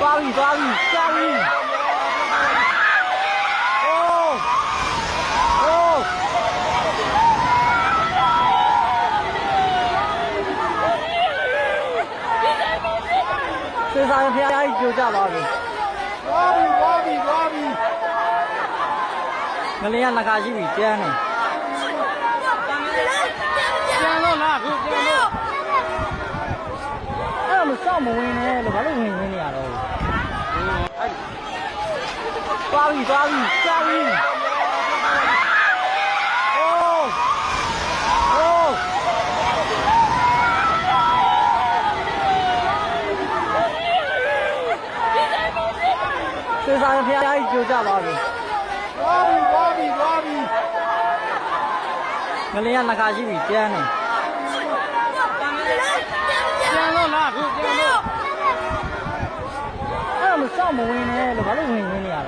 သွားပြီသွားပြီသွားပြီအိုးအိုးစေစာဖျားကြီးကြိုကြသွားပြီသွားပြီသွားပြီသွားပြီငလင်းကနှစ်ခါရှိပြီကျန်းနေပြန်တော့လားခုပြန်တော့အဲ့လိုစောင့်မဝင်နဲ့လို့ဘာလို့ဝင်ဝင်နေရတော့ သွားပြီသွားပြီသွားပြီအိုးအိုးစေစာဖျားကြီးကြိုကြသွားပြီသွားပြီသွားပြီသွားပြီငလင်းကနှစ်ခါရှိပြီကျန်းနေပြန်တော့လားခုပြန်တော့အဲ့လိုစောင့်မဝင်နဲ့လို့ဘာလို့ဝင်ဝင်နေရတော့